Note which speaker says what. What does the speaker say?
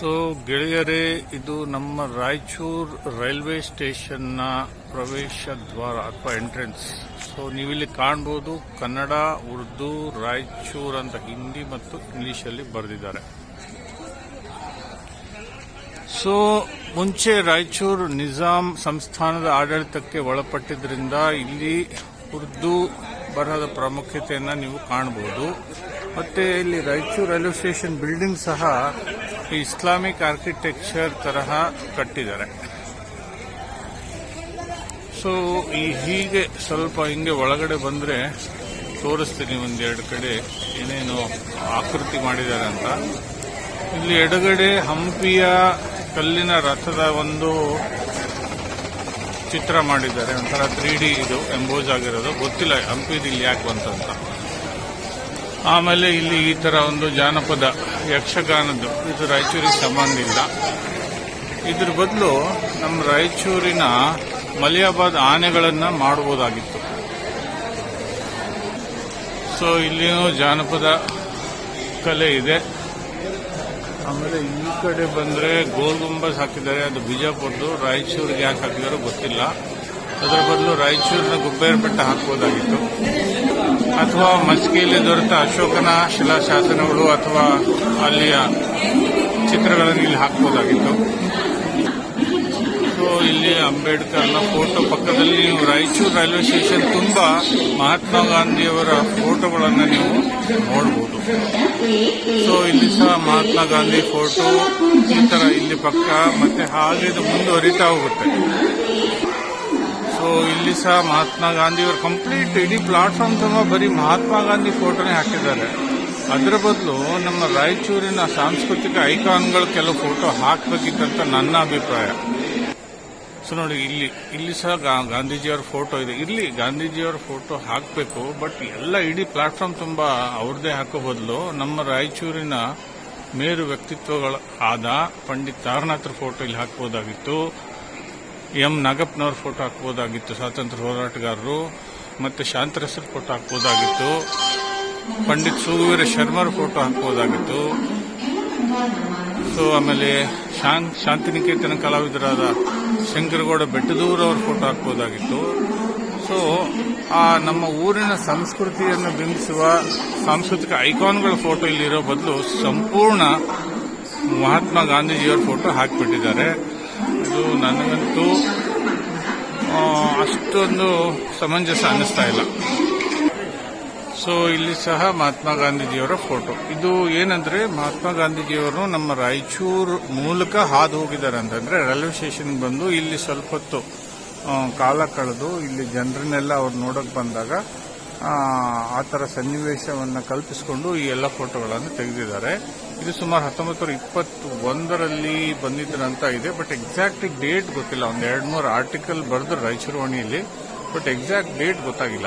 Speaker 1: So ಗೆಳೆಯರೇ, ಇದು ನಮ್ಮ ರಾಯಚೂರು ರೈಲ್ವೆ ಸ್ಟೇಷನ್ನ ಪ್ರವೇಶ ದ್ವಾರ ಅಥವಾ ಎಂಟ್ರೆನ್ಸ್. ಸೊ ನೀವಿಲ್ಲಿ ಕಾಣ್ಬೋದು ಕನ್ನಡ, ಉರ್ದು, ರಾಯಚೂರು ಅಂತ ಹಿಂದಿ ಮತ್ತು ಇಂಗ್ಲಿಷಲ್ಲಿ ಬರೆದಿದ್ದಾರೆ. ಸೊ ಮುಂಚೆ ರಾಯಚೂರು ನಿಜಾಮ್ ಸಂಸ್ಥಾನದ ಆಡಳಿತಕ್ಕೆ ಒಳಪಟ್ಟಿದ್ದರಿಂದ ಇಲ್ಲಿ ಉರ್ದು ಬರಹದ ಪ್ರಾಮುಖ್ಯತೆಯನ್ನು ನೀವು ಕಾಣಬಹುದು ಮತ್ತೆ ಇಲ್ಲಿ ರಾಯಚೂರು ರೈಲ್ವೆ ಸ್ಟೇಷನ್ ಬಿಲ್ಡಿಂಗ್ ಸಹ ಇಸ್ಲಾಮಿಕ್ ಆರ್ಕಿಟೆಕ್ಚರ್ ತರಹ ಕಟ್ಟಿದ್ದಾರೆ. ಸೊ ಈ ಹೀಗೆ ಸ್ವಲ್ಪ ಹಿಂಗೆ ಒಳಗಡೆ ಬಂದ್ರೆ ತೋರಿಸ್ತೀನಿ ಒಂದೆರಡು ಕಡೆ ಏನೇನು ಆಕೃತಿ ಮಾಡಿದ್ದಾರೆ ಅಂತ. ಇಲ್ಲಿ ಎಡಗಡೆ ಹಂಪಿಯ ಕಲ್ಲಿನ ರಥದ ಒಂದು ಚಿತ್ರ ಮಾಡಿದ್ದಾರೆ. ಒಂಥರ ತ್ರೀ ಡಿ ಇದು, ಎಂಬೋಸ್ ಆಗಿರೋದು. ಗೊತ್ತಿಲ್ಲ ಹಂಪಿದು ಇಲ್ಲಿ ಯಾಕೆ ಬಂತಂತ. ಆಮೇಲೆ ಇಲ್ಲಿ ಈ ತರ ಒಂದು ಜಾನಪದ ಯಕ್ಷಗಾನದ್ದು. ಇದು ರಾಯಚೂರಿಗೆ ಸಂಬಂಧ ಇಲ್ಲ ಇದ್ರ ಬದಲು ನಮ್ಮ ರಾಯಚೂರಿನ ಮಲಿಯಾಬಾದ್ ಆನೆಗಳನ್ನು ಮಾಡಬಹುದಾಗಿತ್ತು ಸೊ, ಇಲ್ಲಿನೂ ಜಾನಪದ ಕಲೆ ಇದೆ. ಆಮೇಲೆ ಈ ಕಡೆ ಬಂದ್ರೆ ಗೋಲ್ ಗುಂಬಸ್ ಹಾಕಿದ್ದಾರೆ ಅದು ಬಿಜಾಪುರದ್ದು ರಾಯಚೂರಿಗೆ ಯಾಕೆ ಹಾಕಿದಾರೋ ಗೊತ್ತಿಲ್ಲ. ಅದರ ಬದಲು ರಾಯಚೂರಿನ ಗುಬ್ಬೇರ ಬೆಟ್ಟ ಹಾಕಬಹುದಾಗಿತ್ತು ಅಥವಾ ಮಸ್ಕಿಯಲ್ಲಿ ದೊರೆತ ಅಶೋಕನ ಶಿಲಾಶಾಸನಗಳು ಅಥವಾ ಅಲ್ಲಿಯ ಚಿತ್ರಗಳನ್ನು ಇಲ್ಲಿ ಹಾಕಬಹುದಾಗಿತ್ತು ಸೊ ಇಲ್ಲಿ ಅಂಬೇಡ್ಕರ್ನ ಫೋಟೋ ಪಕ್ಕದಲ್ಲಿ ನೀವು ರಾಯಚೂರು ರೈಲ್ವೆ ಸ್ಟೇಷನ್ ತುಂಬಾ ಮಹಾತ್ಮ ಗಾಂಧಿಯವರ ಫೋಟೋಗಳನ್ನು ನೀವು ನೋಡಬಹುದು ಸೊ ಇಲ್ಲಿ ಸಹ ಮಹಾತ್ಮ ಗಾಂಧಿ ಫೋಟೋ ಈ ಥರ ಇಲ್ಲಿ ಪಕ್ಕ ಮತ್ತೆ ಹಾಗೆ ಇದು ಮುಂದುವರಿತಾ ಹೋಗುತ್ತೆ. ಸೊ ಇಲ್ಲಿ ಸಹ ಮಹಾತ್ಮ ಗಾಂಧಿಯವರ ಕಂಪ್ಲೀಟ್ ಇಡೀ ಪ್ಲಾಟ್ಫಾರ್ಮ್ ತುಂಬ ಬರೀ ಮಹಾತ್ಮ ಗಾಂಧಿ ಫೋಟೋನೇ ಹಾಕಿದ್ದಾರೆ. ಅದರ ಬದಲು ನಮ್ಮ ರಾಯಚೂರಿನ ಸಾಂಸ್ಕೃತಿಕ ಐಕಾನ್ಗಳು ಕೆಲವು ಫೋಟೋ ಹಾಕಬೇಕಿತ್ತಂತ ನನ್ನ ಅಭಿಪ್ರಾಯ. ಸೊ ನೋಡಿ, ಇಲ್ಲಿ ಇಲ್ಲಿ ಸಹ ಗಾಂಧೀಜಿಯವರ ಫೋಟೋ ಇದೆ. ಇಲ್ಲಿ ಗಾಂಧೀಜಿಯವರ ಫೋಟೋ ಹಾಕಬೇಕು ಬಟ್ ಎಲ್ಲ ಇಡೀ ಪ್ಲಾಟ್ಫಾರ್ಮ್ ತುಂಬ ಅವ್ರದ್ದೇ ಹಾಕೋ ಬದಲು ನಮ್ಮ ರಾಯಚೂರಿನ ಮೇರು ವ್ಯಕ್ತಿತ್ವಗಳ ಆದ ಪಂಡಿತ್ ತಾರನಾಥ್ರ ಫೋಟೋ ಇಲ್ಲಿ ಹಾಕಬಹುದಾಗಿತ್ತು ಎಂ ನಾಗಪ್ಪನವ್ರ ಫೋಟೋ ಹಾಕಬಹುದಾಗಿತ್ತು ಸ್ವಾತಂತ್ರ್ಯ ಹೋರಾಟಗಾರರು ಮತ್ತು ಶಾಂತರಸರ ಫೋಟೋ ಹಾಕ್ಬೋದಾಗಿತ್ತು. ಪಂಡಿತ್ ಸೂವೀರ ಶರ್ಮರ ಫೋಟೋ ಹಾಕ್ಬೋದಾಗಿತ್ತು. ಸೊ ಆಮೇಲೆ ಶಾಂತಿನಿಕೇತನ ಕಲಾವಿದರಾದ ಶಂಕರಗೌಡ ಬೆಟ್ಟದೂರು ಅವ್ರ ಫೋಟೋ ಹಾಕ್ಬೋದಾಗಿತ್ತು. ಸೊ ಆ ನಮ್ಮ ಊರಿನ ಸಂಸ್ಕೃತಿಯನ್ನು ಬಿಂಬಿಸುವ ಸಾಂಸ್ಕೃತಿಕ ಐಕಾನ್ಗಳ ಫೋಟೋ ಇಲ್ಲಿರೋ ಬದಲು ಸಂಪೂರ್ಣ ಮಹಾತ್ಮ ಗಾಂಧೀಜಿಯವರ ಫೋಟೋ ಹಾಕಿಬಿಟ್ಟಿದ್ದಾರೆ. ಇದು ನನಗಂತೂ ಅಷ್ಟೊಂದು ಸಮಂಜಸ ಅನ್ನಿಸ್ತಾ ಇಲ್ಲ. ಸೊ ಇಲ್ಲಿ ಸಹ ಮಹಾತ್ಮ ಗಾಂಧೀಜಿಯವರ ಫೋಟೋ ಇದು ಏನಂದ್ರೆ, ಮಹಾತ್ಮ ಗಾಂಧೀಜಿಯವರು ನಮ್ಮ ರಾಯಚೂರು ಮೂಲಕ ಹಾದು ಹೋಗಿದ್ದಾರೆ ಅಂತಂದ್ರೆ ರೈಲ್ವೆ ಸ್ಟೇಷನ್ ಬಂದು ಇಲ್ಲಿ ಸ್ವಲ್ಪ ಹೊತ್ತು ಕಾಲ ಕಳೆದು ಇಲ್ಲಿ ಜನರನ್ನೆಲ್ಲ ಅವ್ರು ನೋಡಕ್ ಬಂದಾಗ ಆ, ಥರ ಸನ್ನಿವೇಶವನ್ನು ಕಲ್ಪಿಸಿಕೊಂಡು ಈ ಎಲ್ಲ ಫೋಟೋಗಳನ್ನು ತೆಗೆದಿದ್ದಾರೆ. ಇದು ಸುಮಾರು ಹತ್ತೊಂಬತ್ತು ನೂರ ಇಪ್ಪತ್ತು ಒಂದರಲ್ಲಿ ಬಂದಿದ್ರಂತ ಇದೆ ಬಟ್ ಎಕ್ಸಾಕ್ಟ್ ಡೇಟ್ ಗೊತ್ತಿಲ್ಲ. ಒಂದು ಎರಡು ಮೂರು ಆರ್ಟಿಕಲ್ ಬರೆದ್ರು ರಾಯಚೂರು ವಾಣಿಯಲ್ಲಿ ಬಟ್ ಎಕ್ಸಾಕ್ಟ್ ಡೇಟ್ ಗೊತ್ತಾಗಿಲ್ಲ.